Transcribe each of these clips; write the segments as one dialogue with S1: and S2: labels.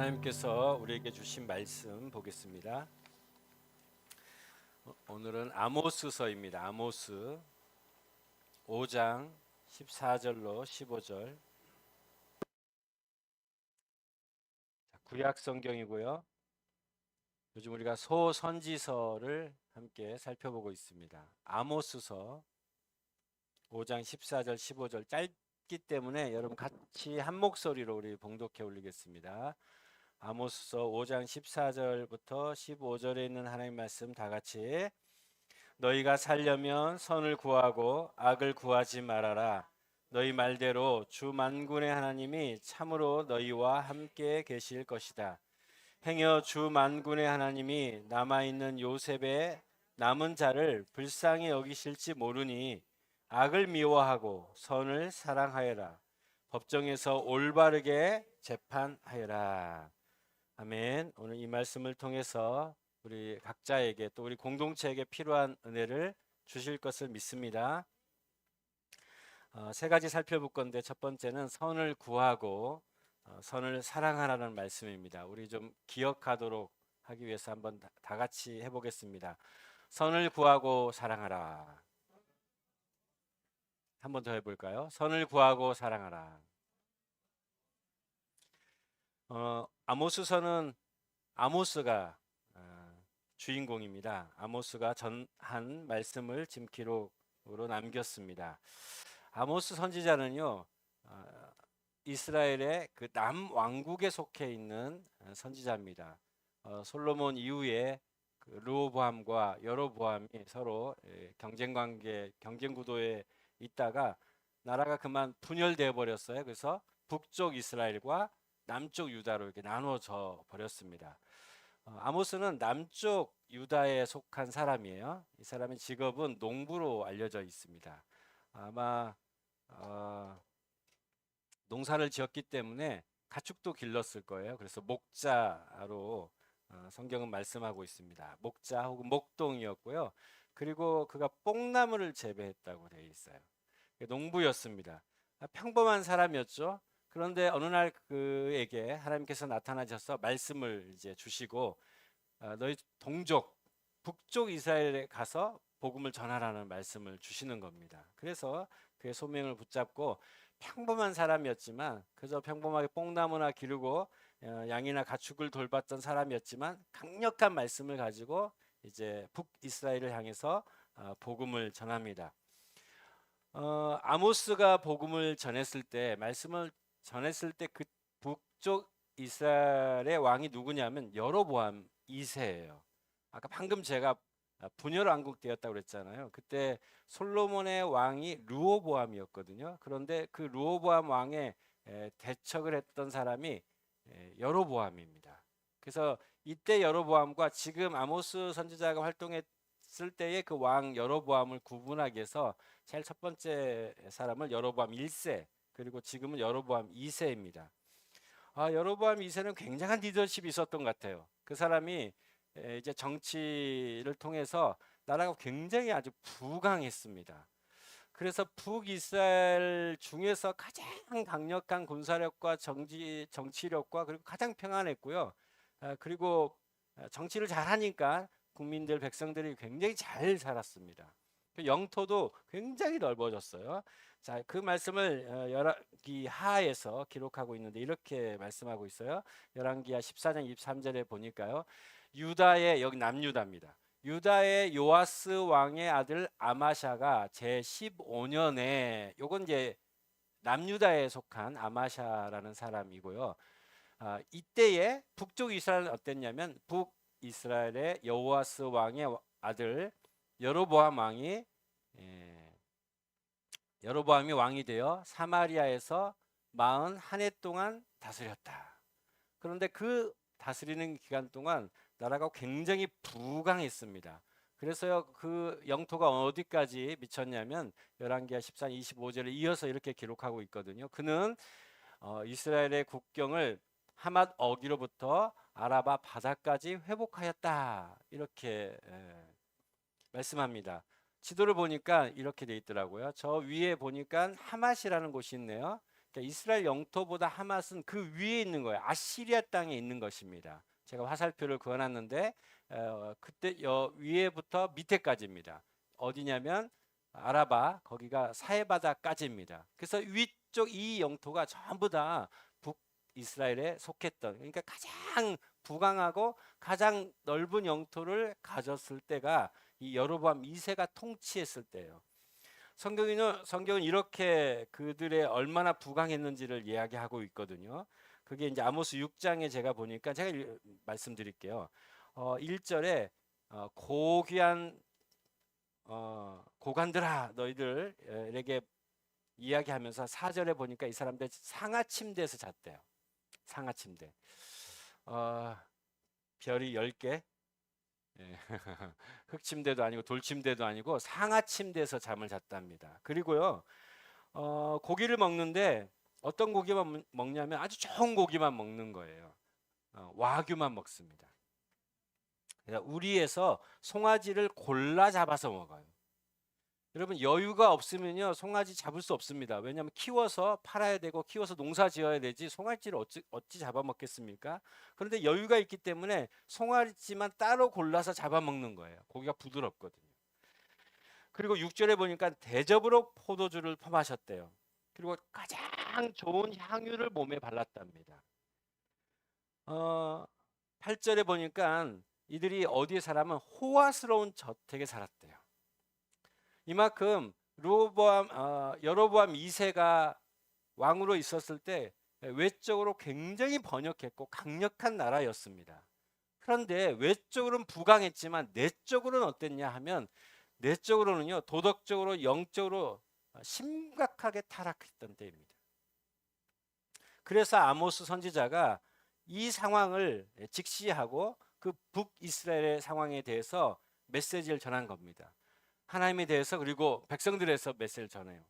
S1: 하나님께서 우리에게 주신 말씀 보겠습니다. 어, 오늘은 아모스서입니다. 아모스 5장 14절로 15절. 구약 성경이고요. 요즘 우리가 소선지서를 함께 살펴보고 있습니다. 아모스서 5장 14절 15절 짧기 때문에 여러분 같이 한 목소리로 우리 봉독해 올리겠습니다. 아모스서 5장 14절부터 15절에 있는 하나님 말씀 다 같이 너희가 살려면 선을 구하고 악을 구하지 말아라. 너희 말대로 주 만군의 하나님이 참으로 너희와 함께 계실 것이다. 행여 주 만군의 하나님이 남아 있는 요셉의 남은 자를 불쌍히 여기실지 모르니 악을 미워하고 선을 사랑하여라. 법정에서 올바르게 재판하여라. 아멘. 오늘 이 말씀을 통해서 우리 각자에게 또 우리 공동체에게 필요한 은혜를 주실 것을 믿습니다. 어, 세 가지 살펴볼 건데 첫 번째는 선을 구하고 어, 선을 사랑하라는 말씀입니다. 우리 좀 기억하도록 하기 위해서 한번 다, 다 같이 해보겠습니다. 선을 구하고 사랑하라. 한 번 더 해볼까요? 선을 구하고 사랑하라. 어, 아모스서는 아모스가 어, 주인공입니다. 아모스가 전한 말씀을 지금 기록으로 남겼습니다. 아모스 선지자는요 어, 이스라엘의 그 남왕국에 속해 있는 어, 선지자입니다. 어, 솔로몬 이후에 그 르호보암과 여로보암이 서로 예, 경쟁 관계, 경쟁 구도에 있다가 나라가 그만 분열되어 버렸어요. 그래서 북쪽 이스라엘과 남쪽 유다로 이렇게 나눠져 버렸습니다. 어, 아모스는 남쪽 유다에 속한 사람이에요. 이 사람의 직업은 농부로 알려져 있습니다. 아마 어, 농사를 지었기 때문에 가축도 길렀을 거예요. 그래서 목자로 어, 성경은 말씀하고 있습니다. 목자 혹은 목동이었고요. 그리고 그가 뽕나무를 재배했다고 되어 있어요. 농부였습니다. 아, 평범한 사람이었죠. 그런데 어느 날 그에게 하나님께서 나타나셔서 말씀을 이제 주시고 어, 너희 동족 북쪽 이스라엘에 가서 복음을 전하라는 말씀을 주시는 겁니다. 그래서 그의 소명을 붙잡고 평범한 사람이었지만 그저 평범하게 뽕나무나 기르고 어, 양이나 가축을 돌봤던 사람이었지만 강력한 말씀을 가지고 이제 북이스라엘을 향해서 어, 복음을 전합니다. 어, 아모스가 복음을 전했을 때 말씀을 전했을 때 그 북쪽 이스라엘의 왕이 누구냐면 여로보암 2세예요. 아까 방금 제가 분열 왕국 되었다고 그랬잖아요. 그때 솔로몬의 왕이 르호보암이었거든요. 그런데 그 르호보암 왕의 대척을 했던 사람이 여로보암입니다. 그래서 이때 여로보암과 지금 아모스 선지자가 활동했을 때의 그 왕 여로보암을 구분하기 위해서 제일 첫 번째 사람을 여로보암 1세 그리고 지금은 여로보암 2세입니다. 아, 여로보암 2세는 굉장한 리더십이 있었던 것 같아요. 그 사람이 이제 정치를 통해서 나라가 굉장히 아주 부강했습니다. 그래서 북이스라엘 중에서 가장 강력한 군사력과 정치 정치력과 그리고 가장 평안했고요. 아, 그리고 정치를 잘하니까 국민들 백성들이 굉장히 잘 살았습니다. 그 영토도 굉장히 넓어졌어요. 자, 그 말씀을 어, 열왕기 하에서 기록하고 있는데 이렇게 말씀하고 있어요. 열왕기하 14장 23절에 보니까요. 유다의 여기 남유다입니다. 유다의 요아스 왕의 아들 아마샤가 제 15년에 요건 이제 남유다에 속한 아마샤라는 사람이고요. 아, 이때에 북쪽 이스라엘은 어땠냐면 북 이스라엘의 여호아스 왕의 아들 여로보암 왕이 예, 여로보암이 왕이 되어 사마리아에서 41해 동안 다스렸다. 그런데 그 다스리는 기간 동안 나라가 굉장히 부강했습니다. 그래서요 그 영토가 어디까지 미쳤냐면 열왕기하 14장 25절에 이어서 이렇게 기록하고 있거든요. 그는 어, 이스라엘의 국경을 하맛 어기로부터 아라바 바다까지 회복하였다 이렇게 에, 말씀합니다. 지도를 보니까 이렇게 돼 있더라고요. 저 위에 보니까 하맛이라는 곳이 있네요. 그러니까 이스라엘 영토보다 하맛은 그 위에 있는 거예요. 아시리아 땅에 있는 것입니다. 제가 화살표를 그어놨는데 어, 그때 여 위에부터 밑에까지입니다. 어디냐면 아라바 거기가 사해바다까지입니다. 그래서 위쪽 이 영토가 전부 다 북이스라엘에 속했던 그러니까 가장 부강하고 가장 넓은 영토를 가졌을 때가 이 여로보암 2세가 통치했을 때예요. 성경은 성경은 이렇게 그들의 얼마나 부강했는지를 이야기하고 있거든요. 그게 이제 아모스 6장에 제가 보니까 제가 일- 말씀드릴게요. 어, 1절에 어, 고귀한 어, 고관들아 너희들에게 이야기하면서 4절에 보니까 이 사람들 상하 침대에서 잤대요. 상하 침대. 어, 별이 10개. 예. 흙 침대도 아니고 돌 침대도 아니고 상하 침대에서 잠을 잤답니다. 그리고요. 어, 고기를 먹는데 어떤 고기만 먹- 먹냐면 아주 좋은 고기만 먹는 거예요. 어, 와규만 먹습니다. 그래서 우리에서 송아지를 골라 잡아서 먹어요. 여러분 여유가 없으면요 송아지 잡을 수 없습니다. 왜냐하면 키워서 팔아야 되고 키워서 농사 지어야 되지 송아지를 어찌 어찌 잡아먹겠습니까? 그런데 여유가 있기 때문에 송아지만 따로 골라서 잡아먹는 거예요. 고기가 부드럽거든요. 그리고 6절에 보니까 대접으로 포도주를 퍼마셨대요. 그리고 가장 좋은 향유를 몸에 발랐답니다. 어, 8절에 보니까 이들이 어디에 살아면 호화스러운 저택에 살았대요. 이만큼 로보암 어, 여로보암 2세가 왕으로 있었을 때 외적으로 굉장히 번역했고 강력한 나라였습니다. 그런데 외적으로는 부강했지만 내적으로는 어땠냐 하면 내적으로는요 도덕적으로 영적으로 심각하게 타락했던 때입니다. 그래서 아모스 선지자가 이 상황을 직시하고 그 북이스라엘의 상황에 대해서 메시지를 전한 겁니다. 하나님에 대해서 그리고 백성들에서 메시지를 전해요.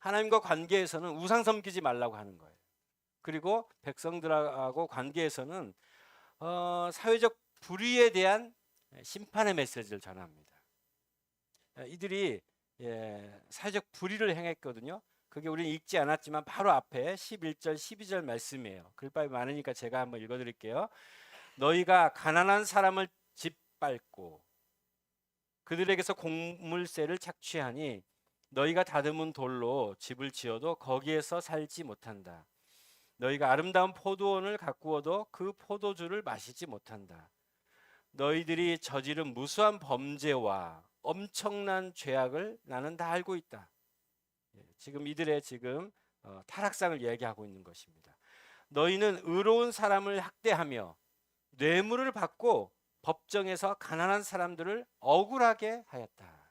S1: 하나님과 관계에서는 우상 섬기지 말라고 하는 거예요. 그리고 백성들하고 관계에서는 어, 사회적 불의에 대한 심판의 메시지를 전합니다. 이들이 예, 사회적 불의를 행했거든요. 그게 우리는 읽지 않았지만 바로 앞에 11절, 12절 말씀이에요. 글밥이 많으니까 제가 한번 읽어 드릴게요. 너희가 가난한 사람을 짓밟고 그들에게서 공물세를 착취하니 너희가 다듬은 돌로 집을 지어도 거기에서 살지 못한다. 너희가 아름다운 포도원을 가꾸어도 그 포도주를 마시지 못한다. 너희들이 저지른 무수한 범죄와 엄청난 죄악을 나는 다 알고 있다. 예, 지금 이들의 지금 어, 타락상을 이야기하고 있는 것입니다. 너희는 의로운 사람을 학대하며 뇌물을 받고 법정에서 가난한 사람들을 억울하게 하였다.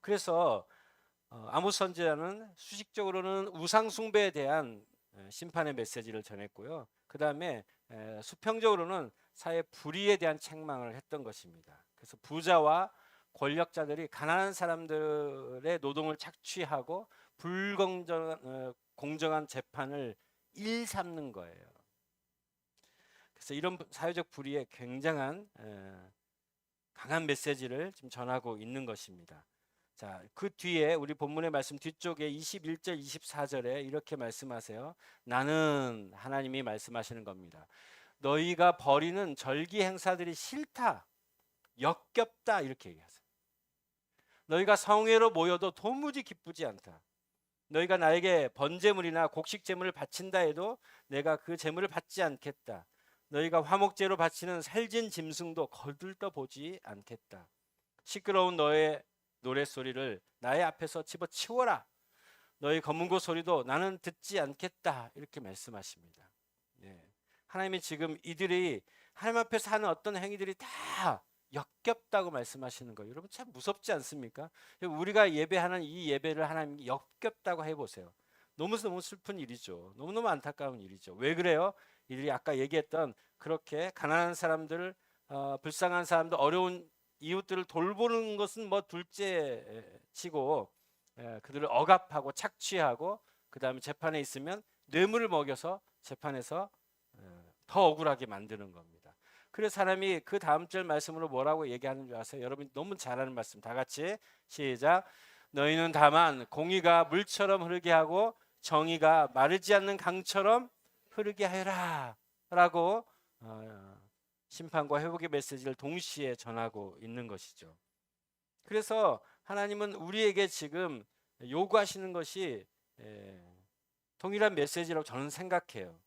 S1: 그래서 어, 아모스 선지자는 수식적으로는 우상 숭배에 대한 에, 심판의 메시지를 전했고요. 그 다음에 수평적으로는 사회 불의에 대한 책망을 했던 것입니다. 그래서 부자와 권력자들이 가난한 사람들의 노동을 착취하고 불공정한 어, 공정한 재판을 일삼는 거예요. 그래서 이런 사회적 불의에 굉장한 에, 강한 메시지를 지금 전하고 있는 것입니다. 자, 그 뒤에 우리 본문의 말씀 뒤쪽에 21절, 24절에 이렇게 말씀하세요. 나는 하나님이 말씀하시는 겁니다. 너희가 벌이는 절기 행사들이 싫다. 역겹다 이렇게 얘기하세요. 너희가 성회로 모여도 도무지 기쁘지 않다. 너희가 나에게 번제물이나 곡식 제물을 바친다 해도 내가 그 제물을 받지 않겠다. 너희가 화목제로 바치는 살진 짐승도 거들떠 보지 않겠다. 시끄러운 너의 노래 소리를 나의 앞에서 집어치워라. 너희 검은 고 소리도 나는 듣지 않겠다. 이렇게 말씀하십니다. 예. 하나님이 지금 이들이 하나님 앞에서 하는 어떤 행위들이 다 역겹다고 말씀하시는 거예요. 여러분 참 무섭지 않습니까? 우리가 예배하는 이 예배를 하나님이 역겹다고 해보세요. 너무 너무 슬픈 일이죠. 너무 너무 안타까운 일이죠. 왜 그래요? 이들이 아까 얘기했던 그렇게 가난한 사람들, 어, 불쌍한 사람들, 어려운 이웃들을 돌보는 것은 뭐 둘째치고 에, 그들을 억압하고 착취하고 그 다음에 재판에 있으면 뇌물을 먹여서 재판에서 에, 더 억울하게 만드는 겁니다. 그래서 사람이 그 다음 절 말씀으로 뭐라고 얘기하는 줄 아세요? 여러분 너무 잘하는 말씀 다 같이 시작. 너희는 다만 공의가 물처럼 흐르게 하고 정의가 마르지 않는 강처럼 흐르게 하여라 라고 어, 심판과 회복의 메시지를 동시에 전하고 있는 것이죠. 그래서 하나님은 우리에게 지금 요구하시는 것이 에, 동일한 메시지라고 저는 생각해요.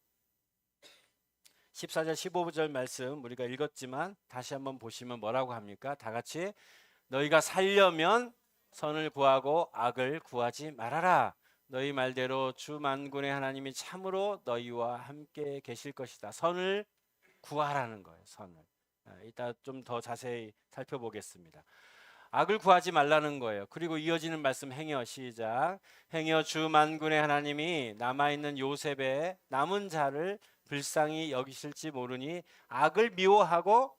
S1: 14절 15절 말씀 우리가 읽었지만 다시 한번 보시면 뭐라고 합니까? 다 같이 너희가 살려면 선을 구하고 악을 구하지 말아라. 너희 말대로 주 만군의 하나님이 참으로 너희와 함께 계실 것이다. 선을 구하라는 거예요. 선을. 아, 이따 좀 더 자세히 살펴보겠습니다. 악을 구하지 말라는 거예요. 그리고 이어지는 말씀 행여 시작. 행여 주 만군의 하나님이 남아 있는 요셉의 남은 자를 불쌍히 여기실지 모르니 악을 미워하고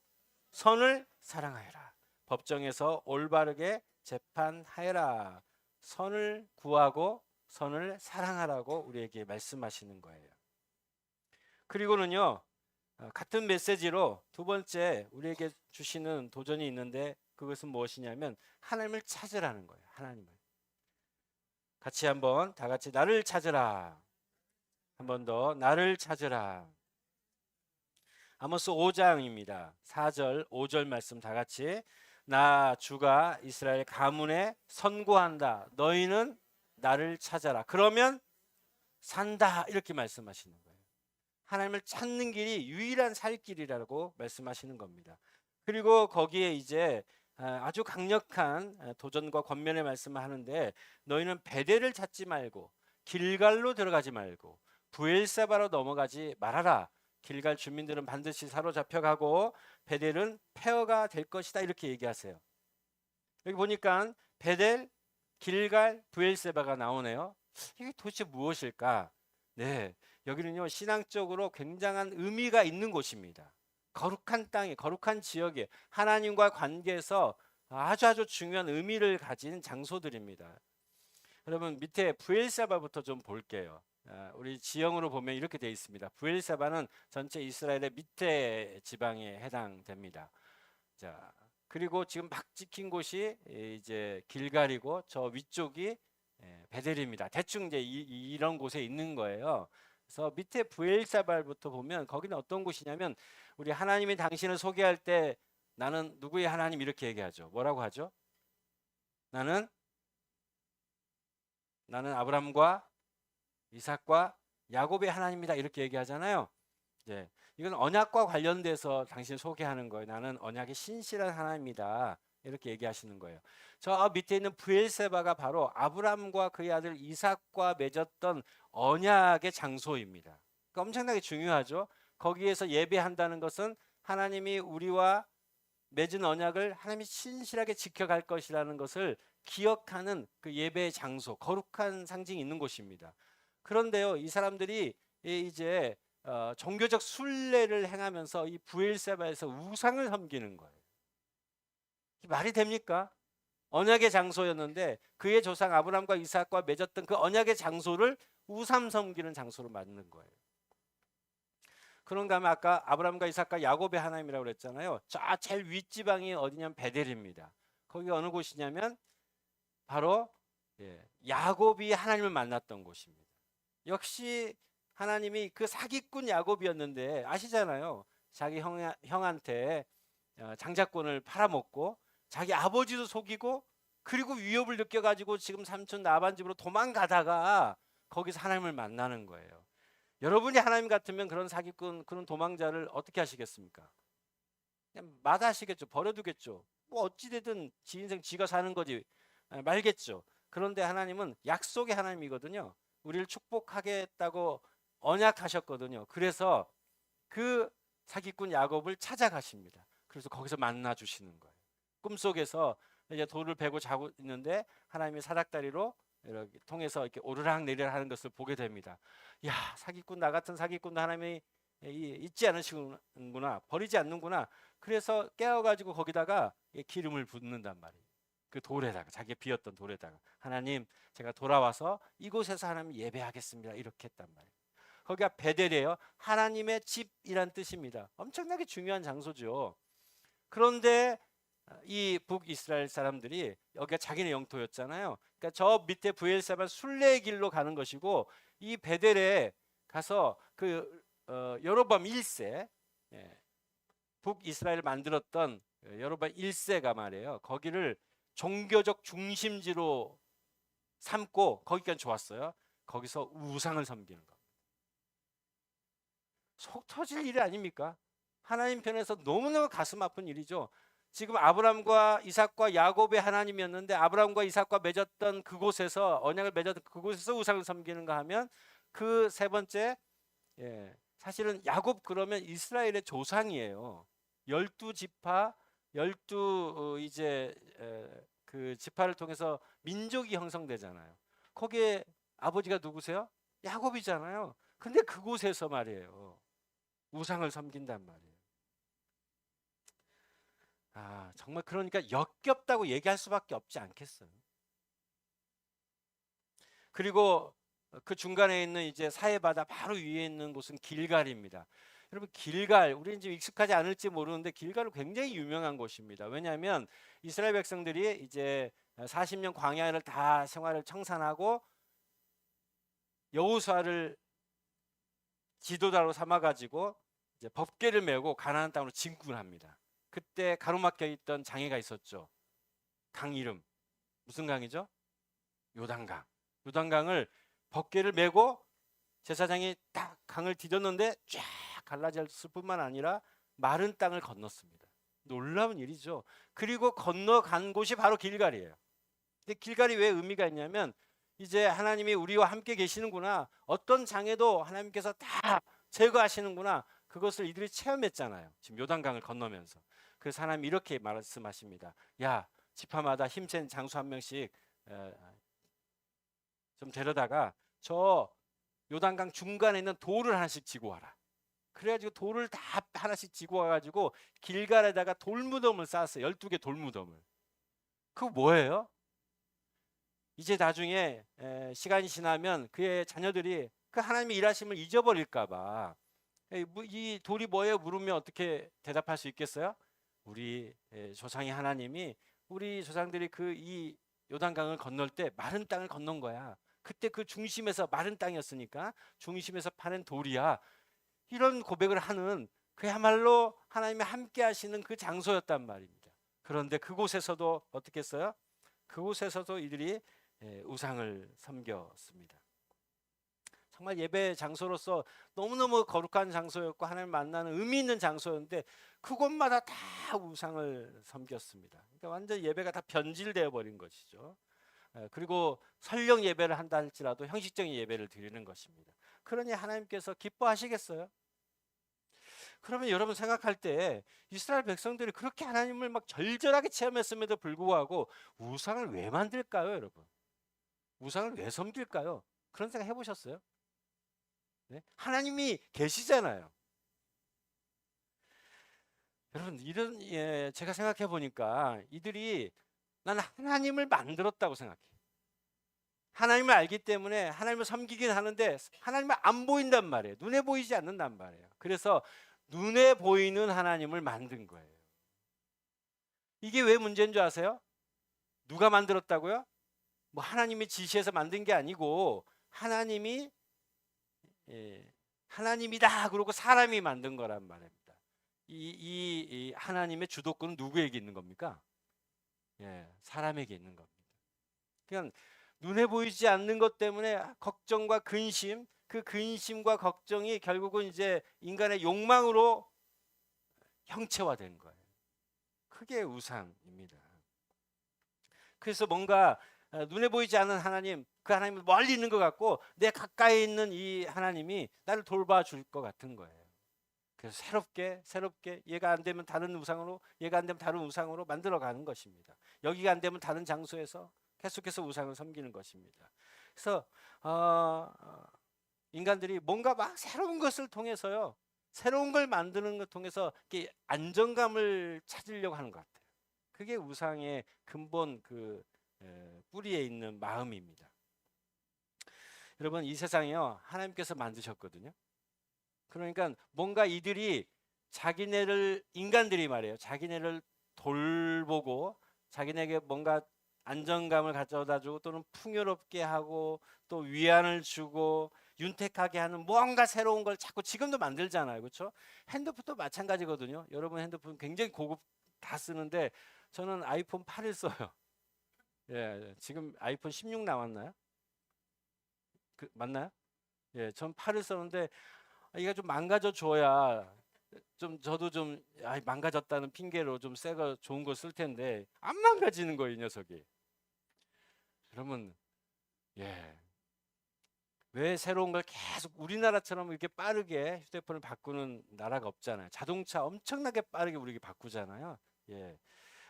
S1: 선을 사랑하여라. 법정에서 올바르게 재판하여라. 선을 구하고 선을 사랑하라고 우리에게 말씀하시는 거예요. 그리고는요. 어, 같은 메시지로 두 번째 우리에게 주시는 도전이 있는데 그것은 무엇이냐면 하나님을 찾으라는 거예요. 하나님을. 같이 한번 다 같이 나를 찾으라. 한 번 더 나를 찾으라. 아모스 5장입니다. 4절, 5절 말씀 다 같이 나 주가 이스라엘 가문에 선고한다. 너희는 나를 찾아라. 그러면 산다. 이렇게 말씀하시는 거예요. 하나님을 찾는 길이 유일한 살 길이라고 말씀하시는 겁니다. 그리고 거기에 이제 아, 아주 강력한 아, 도전과 권면의 말씀을 하는데 너희는 베델을 찾지 말고 길갈로 들어가지 말고 부엘세바로 넘어가지 말아라. 길갈 주민들은 반드시 사로잡혀 가고 베델은 폐허가 될 것이다 이렇게 얘기하세요. 여기 보니까 베델, 길갈, 부엘세바가 나오네요. 이게 도대체 무엇일까? 네, 여기는요 신앙적으로 굉장한 의미가 있는 곳입니다. 거룩한 땅에 거룩한 지역에 하나님과 관계에서 아주 아주 중요한 의미를 가진 장소들입니다. 여러분 밑에 부엘세바부터 좀 볼게요. 아, 우리 지형으로 보면 이렇게 되어 있습니다. 부엘세바는 전체 이스라엘의 밑에 지방에 해당됩니다. 자 그리고 지금 막 찍힌 곳이 이제 길갈이고 저 위쪽이 예, 베델입니다. 대충 이제 이, 런 곳에 있는 거예요. 그래서 밑에 부엘사발부터 보면 거기는 어떤 곳이냐면 우리 하나님이 당신을 소개할 때 나는 누구의 하나님 이렇게 얘기하죠. 뭐라고 하죠? 나는 나는 아브람과 이삭과 야곱의 하나님이다 이렇게 얘기하잖아요. 예. 이건 언약과 관련돼서 당신을 소개하는 거예요. 나는 언약의 신실한 하나님이다. 이렇게 얘기하시는 거예요. 저 밑에 있는 부엘세바가 바로 아브람과 그의 아들 이삭과 맺었던 언약의 장소입니다. 그러니까 엄청나게 중요하죠. 거기에서 예배한다는 것은 하나님이 우리와 맺은 언약을 하나님이 신실하게 지켜갈 것이라는 것을 기억하는 그 예배의 장소, 거룩한 상징이 있는 곳입니다. 그런데요, 이 사람들이 이제 어, 종교적 순례를 행하면서 이 부엘세바에서 우상을 섬기는 거예요. 말이 됩니까? 언약의 장소였는데 그의 조상 아브람과 이삭과 맺었던 그 언약의 장소를 우삼 섬기는 장소로 만든 거예요. 그런가 하면 아까 아브람과 이삭과 야곱의 하나님이라고 그랬잖아요. 저 제일 윗지방이 어디냐면 베델입니다. 거기 어느 곳이냐면 바로 예, 야곱이 하나님을 만났던 곳입니다. 역시 하나님이 그 사기꾼 야곱이었는데 아시잖아요. 자기 형, 형한테 어, 장자권을 팔아먹고 자기 아버지도 속이고 그리고 위협을 느껴가지고 지금 삼촌 나반 집으로 도망가다가 거기서 하나님을 만나는 거예요. 여러분이 하나님 같으면 그런 사기꾼 그런 도망자를 어떻게 하시겠습니까? 그냥 마다하시겠죠. 버려두겠죠. 뭐 어찌되든 지 인생 지가 사는 거지 아, 말겠죠. 그런데 하나님은 약속의 하나님이거든요. 우리를 축복하겠다고 언약하셨거든요. 그래서 그 사기꾼 야곱을 찾아가십니다. 그래서 거기서 만나 주시는 거예요. 꿈속에서 이제 돌을 베고 자고 있는데 하나님이 사닥다리로 이렇게 통해서 이렇게 오르락 내리락 하는 것을 보게 됩니다. 야 사기꾼 나 같은 사기꾼도 하나님이 잊지 않으시는구나 버리지 않는구나. 그래서 깨어가지고 거기다가 기름을 붓는단 말이에요. 그 돌에다가 자기 비었던 돌에다가 하나님 제가 돌아와서 이곳에서 하나님 예배하겠습니다 이렇게 했단 말이에요. 거기가 베델이에요. 하나님의 집이란 뜻입니다. 엄청나게 중요한 장소죠. 그런데 이 북이스라엘 사람들이 여기가 자기네 영토였잖아요. 그러니까 저 밑에 부엘세바 순례의 길로 가는 것이고 이 베델에 가서 그 어, 여로밤 1세 예, 북이스라엘을 만들었던 여로밤 1세가 말이에요. 거기를 종교적 중심지로 삼고 거기까지 좋았어요. 거기서 우상을 섬기는 거. 속 터질 일이 아닙니까? 하나님 편에서 너무너무 가슴 아픈 일이죠. 지금 아브람과 이삭과 야곱의 하나님이었는데 아브람과 이삭과 맺었던 그곳에서 언약을 맺었던 그곳에서 우상을 섬기는가 하면 그 세 번째 예, 사실은 야곱 그러면 이스라엘의 조상이에요. 열두 지파, 열두 어, 이제 에, 그 지파를 통해서 민족이 형성되잖아요. 거기에 아버지가 누구세요? 야곱이잖아요. 근데 그곳에서 말이에요. 우상을 섬긴단 말이에요. 아, 정말 그러니까 역겹다고 얘기할 수밖에 없지 않겠어요. 그리고 그 중간에 있는 이제 사해바다 바로 위에 있는 곳은 길갈입니다. 여러분 길갈 우리 이제 익숙하지 않을지 모르는데 길갈은 굉장히 유명한 곳입니다. 왜냐하면 이스라엘 백성들이 이제 40년 광야를 다 생활을 청산하고 여호수아를 지도자로 삼아 가지고 이제 법궤를 메고 가나안 땅으로 진군합니다. 그때 가로막혀 있던 장애가 있었죠. 강 이름 무슨 강이죠? 요단강. 요단강을 법궤를 메고 제사장이 딱 강을 디뎠는데 쫙 갈라졌을 뿐만 아니라 마른 땅을 건넜습니다. 놀라운 일이죠. 그리고 건너간 곳이 바로 길갈이에요. 근데 길갈이 왜 의미가 있냐면 이제 하나님이 우리와 함께 계시는구나. 어떤 장애도 하나님께서 다 제거하시는구나. 그것을 이들이 체험했잖아요. 지금 요단강을 건너면서. 그래서 하나님 이렇게 말씀하십니다. 야, 지파마다 힘센 장수 한 명씩 에, 좀 데려다가 저 요단강 중간에 있는 돌을 하나씩 지고 와라. 그래가지고 돌을 다 하나씩 지고 와가지고 길갈에다가 돌무덤을 쌓았어요. 12개 돌무덤을. 그거 뭐예요? 이제 나중에 에, 시간이 지나면 그의 자녀들이 그 하나님의 일하심을 잊어버릴까봐 이 돌이 뭐예요? 물으면 어떻게 대답할 수 있겠어요? 우리 에, 조상의 하나님이 우리 조상들이 그 이 요단강을 건널 때 마른 땅을 건넌 거야. 그때 그 중심에서 마른 땅이었으니까 중심에서 파낸 돌이야. 이런 고백을 하는 그야말로 하나님이 함께 하시는 그 장소였단 말입니다. 그런데 그곳에서도 어떻게 했어요? 그곳에서도 이들이 예, 우상을 섬겼습니다. 정말 예배 장소로서 너무너무 거룩한 장소였고 하나님 만나는 의미 있는 장소였는데 그곳마다 다 우상을 섬겼습니다. 그러니까 완전 예배가 다 변질되어 버린 것이죠. 예, 그리고 설령 예배를 한다 할지라도 형식적인 예배를 드리는 것입니다. 그러니 하나님께서 기뻐하시겠어요? 그러면 여러분 생각할 때 이스라엘 백성들이 그렇게 하나님을 막 절절하게 체험했음에도 불구하고 우상을 왜 만들까요, 여러분? 우상을 왜 섬길까요? 그런 생각 해보셨어요? 네? 하나님이 계시잖아요. 여러분 이런 예, 제가 생각해 보니까 이들이 나는 하나님을 만들었다고 생각해. 하나님을 알기 때문에 하나님을 섬기긴 하는데 하나님을 안 보인단 말이에요. 눈에 보이지 않는단 말이에요. 그래서 눈에 보이는 하나님을 만든 거예요. 이게 왜 문제인 줄 아세요? 누가 만들었다고요? 뭐 하나님이 지시해서 만든 게 아니고 하나님이 예, 하나님이다 그러고 사람이 만든 거란 말입니다. 이, 이, 이 하나님의 주도권은 누구에게 있는 겁니까? 예, 사람에게 있는 겁니다. 그냥 눈에 보이지 않는 것 때문에 걱정과 근심, 그 근심과 걱정이 결국은 이제 인간의 욕망으로 형체화된 거예요. 그게 우상입니다. 그래서 뭔가 어, 눈에 보이지 않는 하나님, 그 하나님은 멀리 있는 것 같고 내 가까이 있는 이 하나님이 나를 돌봐줄 것 같은 거예요. 그래서 새롭게 새롭게 얘가 안 되면 다른 우상으로 얘가 안 되면 다른 우상으로 만들어 가는 것입니다. 여기가 안 되면 다른 장소에서 계속해서 우상을 섬기는 것입니다. 그래서 어, 인간들이 뭔가 막 새로운 것을 통해서요, 새로운 걸 만드는 것 통해서 안정감을 찾으려고 하는 것 같아요. 그게 우상의 근본 그 에, 뿌리에 있는 마음입니다. 여러분 이 세상이요 하나님께서 만드셨거든요. 그러니까 뭔가 이들이 자기네를 인간들이 말이에요. 자기네를 돌보고 자기네에게 뭔가 안정감을 가져다 주고 또는 풍요롭게 하고 또 위안을 주고 윤택하게 하는 뭔가 새로운 걸 자꾸 지금도 만들잖아요. 그렇죠? 핸드폰도 마찬가지거든요. 여러분 핸드폰 굉장히 고급 다 쓰는데 저는 아이폰 8을 써요. 예, 지금 아이폰 16 나왔나요? 그, 맞나요? 예, 전 8을 썼는데 아, 이가 좀 망가져 줘야 좀 저도 좀 아, 망가졌다는 핑계로 좀 새 거 좋은 거 쓸 텐데 안 망가지는 거예요, 이 녀석이. 그러면 예. 왜 새로운 걸 계속 우리나라처럼 이렇게 빠르게 휴대폰을 바꾸는 나라가 없잖아요. 자동차 엄청나게 빠르게 우리가 바꾸잖아요. 예.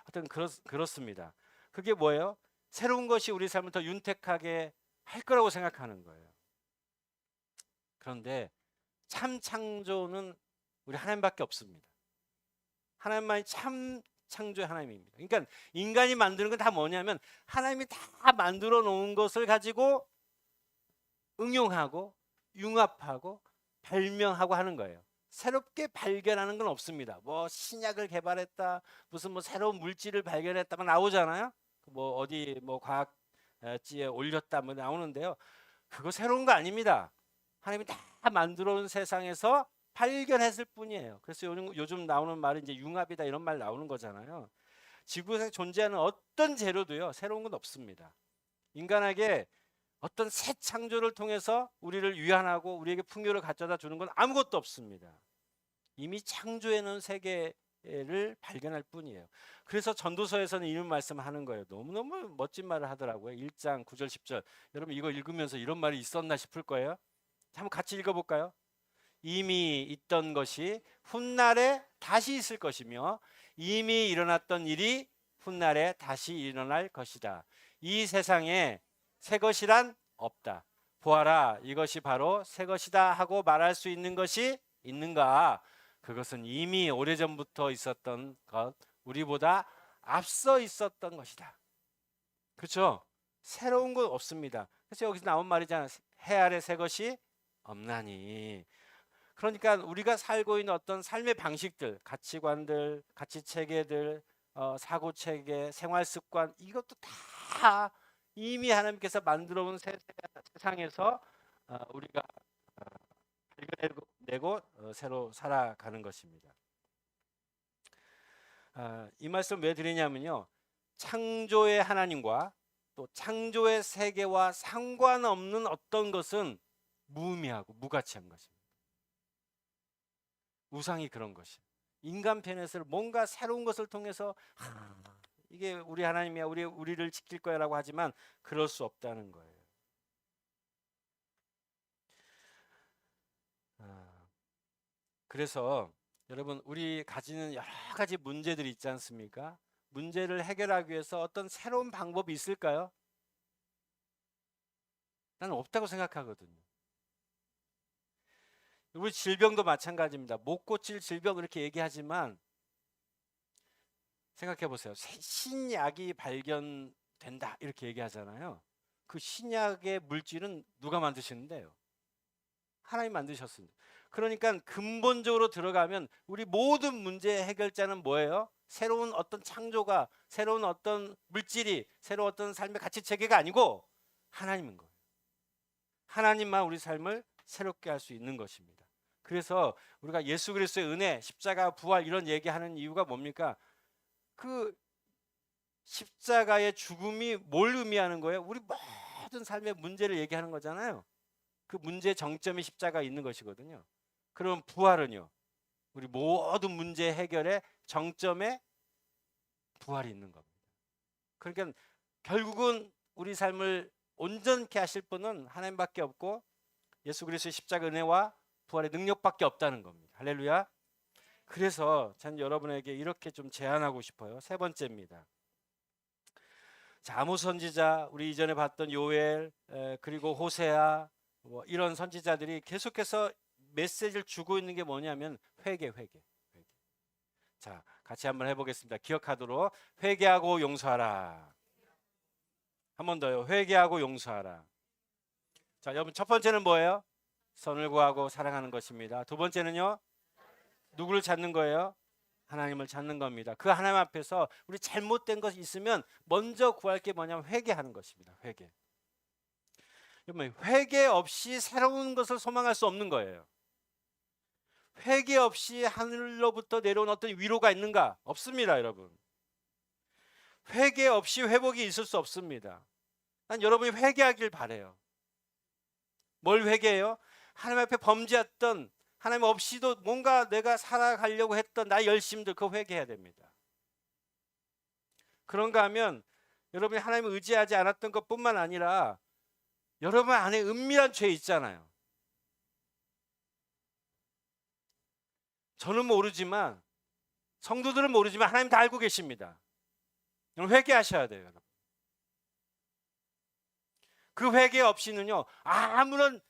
S1: 하여튼 그렇, 그렇습니다. 그게 뭐예요? 새로운 것이 우리 삶을 더 윤택하게 할 거라고 생각하는 거예요. 그런데 참 창조는 우리 하나님밖에 없습니다. 하나님만이 참 창조의 하나님입니다. 그러니까 인간이 만드는 건 다 뭐냐면 하나님이 다 만들어 놓은 것을 가지고 응용하고 융합하고 발명하고 하는 거예요. 새롭게 발견하는 건 없습니다. 뭐 신약을 개발했다, 무슨 뭐 새로운 물질을 발견했다만 나오잖아요. 뭐 어디 뭐 과학지에 올렸다 뭐 나오는데요. 그거 새로운 거 아닙니다. 하나님이 다 만들어 온 세상에서 발견했을 뿐이에요. 그래서 요즘, 요즘 나오는 말이 이제 융합이다 이런 말 나오는 거잖아요. 지구에 존재하는 어떤 재료도요 새로운 건 없습니다. 인간에게 어떤 새 창조를 통해서 우리를 위안하고 우리에게 풍요를 가져다 주는 건 아무것도 없습니다. 이미 창조해 놓은 세계 를 발견할 뿐이에요. 그래서 전도서에서는 이런 말씀하는 거예요. 너무너무 멋진 말을 하더라고요. 1장 9절 10절. 여러분 이거 읽으면서 이런 말이 있었나 싶을 거예요. 한번 같이 읽어 볼까요? 이미 있던 것이 훗날에 다시 있을 것이며 이미 일어났던 일이 훗날에 다시 일어날 것이다. 이 세상에 새 것이란 없다. 보아라, 이것이 바로 새 것이다 하고 말할 수 있는 것이 있는가? 그것은 이미 오래전부터 있었던 것, 우리보다 앞서 있었던 것이다. 그렇죠? 새로운 것 없습니다. 그래서 여기서 나온 말이잖아요. 해 아래 새 것이 없나니. 그러니까 우리가 살고 있는 어떤 삶의 방식들, 가치관들, 가치 체계들, 어, 사고 체계, 생활 습관 이것도 다 이미 하나님께서 만들어 온 세- 세상에서 어, 우리가 어, 발견해 내고 어, 새로 살아가는 것입니다. 아, 이 말씀 왜 드리냐면요. 창조의 하나님과 또 창조의 세계와 상관없는 어떤 것은 무의미하고 무가치한 것입니다. 우상이 그런 것이. 인간 편에서 뭔가 새로운 것을 통해서 하, 이게 우리 하나님이야, 우리 우리를 지킬 거야라고 하지만 그럴 수 없다는 거예요. 아, 그래서 여러분 우리 가지는 여러 가지 문제들이 있지 않습니까? 문제를 해결하기 위해서 어떤 새로운 방법이 있을까요? 나는 없다고 생각하거든요. 우리 질병도 마찬가지입니다. 못 고칠 질병 이렇게 얘기하지만 생각해 보세요. 새- 신약이 발견된다 이렇게 얘기하잖아요. 그 신약의 물질은 누가 만드시는데요? 하나님 만드셨습니다. 그러니까 근본적으로 들어가면 우리 모든 문제의 해결자는 뭐예요? 새로운 어떤 창조가, 새로운 어떤 물질이, 새로운 어떤 삶의 가치 체계가 아니고 하나님인 거예요. 하나님만 우리 삶을 새롭게 할 수 있는 것입니다. 그래서 우리가 예수 그리스도의 은혜, 십자가 부활 이런 얘기하는 이유가 뭡니까? 그 십자가의 죽음이 뭘 의미하는 거예요? 우리 모든 삶의 문제를 얘기하는 거잖아요. 그 문제 정점이 십자가 있는 것이거든요. 그럼 부활은요? 우리 모든 문제 해결의 정점에 부활이 있는 겁니다. 그러니까 결국은 우리 삶을 온전케 하실 분은 하나님밖에 없고 예수 그리스도의 십자가 은혜와 부활의 능력밖에 없다는 겁니다. 할렐루야. 그래서 전 여러분에게 이렇게 좀 제안하고 싶어요. 세 번째입니다. 자, 아모스 선지자, 우리 이전에 봤던 요엘, 에, 그리고 호세아, 뭐 이런 선지자들이 계속해서 메시지를 주고 있는 게 뭐냐면 회개, 회개, 회개. 자, 같이 한번 해보겠습니다. 기억하도록 회개하고 용서하라. 한 번 더요. 회개하고 용서하라. 자, 여러분 첫 번째는 뭐예요? 선을 구하고 사랑하는 것입니다. 두 번째는요? 누구를 찾는 거예요? 하나님을 찾는 겁니다. 그 하나님 앞에서 우리 잘못된 것이 있으면 먼저 구할 게 뭐냐면 회개하는 것입니다. 회개. 회개 없이 새로운 것을 소망할 수 없는 거예요. 회개 없이 하늘로부터 내려온 어떤 위로가 있는가? 없습니다, 여러분. 회개 없이 회복이 있을 수 없습니다. 난 여러분이 회개하길 바래요. 뭘 회개해요? 하나님 앞에 범죄했던 하나님 없이도 뭔가 내가 살아가려고 했던 나의 열심들 그거 회개해야 됩니다. 그런가 하면 여러분이 하나님을 의지하지 않았던 것뿐만 아니라 여러분 안에 은밀한 죄 있잖아요. 저는 모르지만 성도들은 모르지만 하나님 다 알고 계십니다. 회개하셔야 돼요, 여러분. 그 회개 없이는요 아무런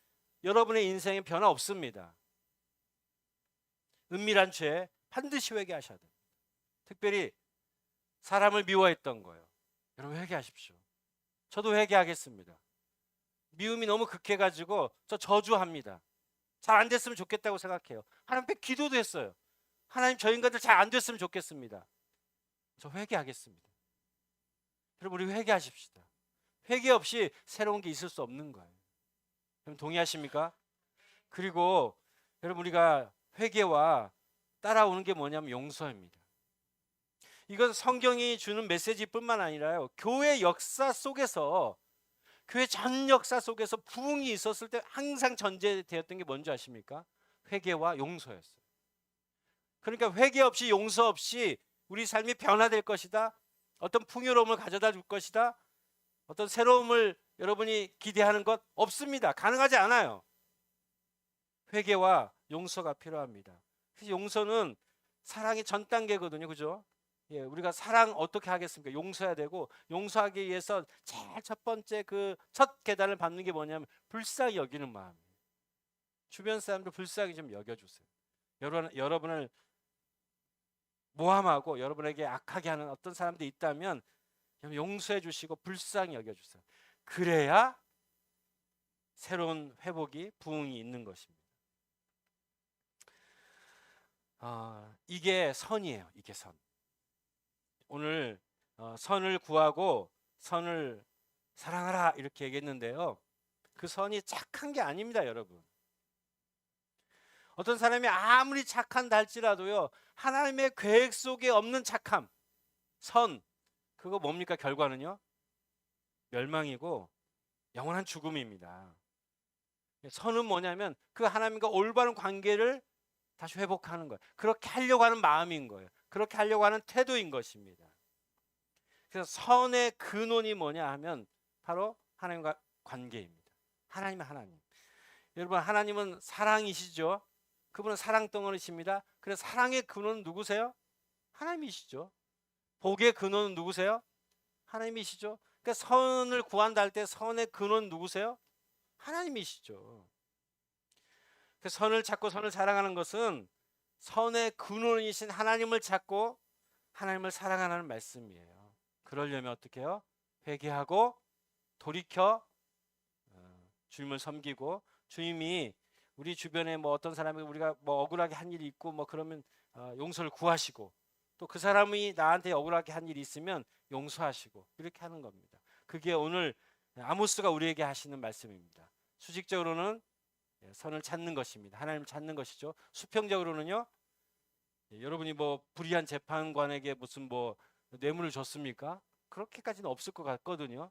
S1: 여러분의 인생에 변화 없습니다. 은밀한 죄 반드시 회개하셔야 됩니다. 특별히 사람을 미워했던 거예요. 여러분 회개하십시오. 저도 회개하겠습니다. 미움이 너무 극해가지고 저 저주합니다. 잘 안 됐으면 좋겠다고 생각해요. 하나님께 기도도 했어요. 하나님 저 인간들 잘 안 됐으면 좋겠습니다. 저 회개하겠습니다. 여러분 우리 회개하십시다. 회개 없이 새로운 게 있을 수 없는 거예요. 여러분 동의하십니까? 그리고 여러분 우리가 회개와 따라오는 게 뭐냐면 용서입니다. 이건 성경이 주는 메시지뿐만 아니라요. 교회 역사 속에서 교회 전 역사 속에서 부흥이 있었을 때 항상 전제되었던 게 뭔지 아십니까? 회개와 용서였어요. 그러니까 회개 없이 용서 없이 우리 삶이 변화될 것이다. 어떤 풍요로움을 가져다 줄 것이다. 어떤 새로움을 여러분이 기대하는 것 없습니다. 가능하지 않아요. 회개와 용서가 필요합니다. 용서는 사랑의 전 단계거든요. 그죠? 예, 우리가 사랑 어떻게 하겠습니까? 용서해야 되고 용서하기 위해서 제일 첫 번째 그 첫 계단을 밟는 게 뭐냐면 불쌍히 여기는 마음이에요. 주변 사람들 불쌍히 좀 여겨주세요. 여러분, 여러분을 모함하고 여러분에게 악하게 하는 어떤 사람들이 있다면 용서해 주시고 불쌍히 여겨주세요. 그래야 새로운 회복이 부흥이 있는 것입니다. 아, 이게 선이에요. 이게 선. 오늘 어, 선을 구하고 선을 사랑하라 이렇게 얘기했는데요. 그 선이 착한 게 아닙니다, 여러분. 어떤 사람이 아무리 착한다 할지라도요. 하나님의 계획 속에 없는 착함, 선 그거 뭡니까 결과는요? 멸망이고 영원한 죽음입니다. 선은 뭐냐면 그 하나님과 올바른 관계를 다시 회복하는 거예요. 그렇게 하려고 하는 마음인 거예요. 그렇게 하려고 하는 태도인 것입니다. 그래서 선의 근원이 뭐냐 하면 바로 하나님과 관계입니다. 하나님은 하나님. 여러분 하나님은 사랑이시죠. 그분은 사랑 덩어리십니다. 그래서 사랑의 근원은 누구세요? 하나님이시죠. 복의 근원은 누구세요? 하나님이시죠. 그러니까 선을 구한다 할 때 선의 근원 누구세요? 하나님이시죠. 그 선을 찾고 선을 사랑하는 것은 선의 근원이신 하나님을 찾고 하나님을 사랑하는 말씀이에요. 그러려면 어떻게 해요? 회개하고 돌이켜 어, 주님을 섬기고 주님이 우리 주변에 뭐 어떤 사람이 우리가 뭐 억울하게 한 일이 있고 뭐 그러면 어, 용서를 구하시고 또 그 사람이 나한테 억울하게 한 일이 있으면 용서하시고 이렇게 하는 겁니다. 그게 오늘 아모스가 우리에게 하시는 말씀입니다. 수직적으로는 예, 선을 찾는 것입니다. 하나님을 찾는 것이죠. 수평적으로는요. 예, 여러분이 뭐 불의한 재판관에게 무슨 뭐 뇌물을 줬습니까? 그렇게까지는 없을 것 같거든요.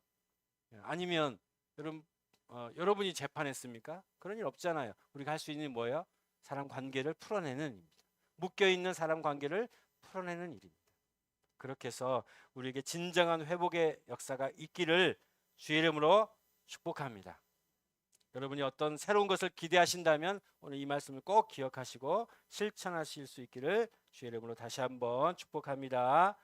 S1: 예, 아니면 여러분 어, 여러분이 재판했습니까? 그런 일 없잖아요. 우리가 할 수 있는 뭐예요? 사람 관계를 풀어내는 일입니다. 묶여 있는 사람 관계를 풀어내는 일입니다. 그렇게 해서 우리에게 진정한 회복의 역사가 있기를 주의 이름으로 축복합니다. 여러분이 어떤 새로운 것을 기대하신다면 오늘 이 말씀을 꼭 기억하시고 실천하실 수 있기를 주의 이름으로 다시 한번 축복합니다.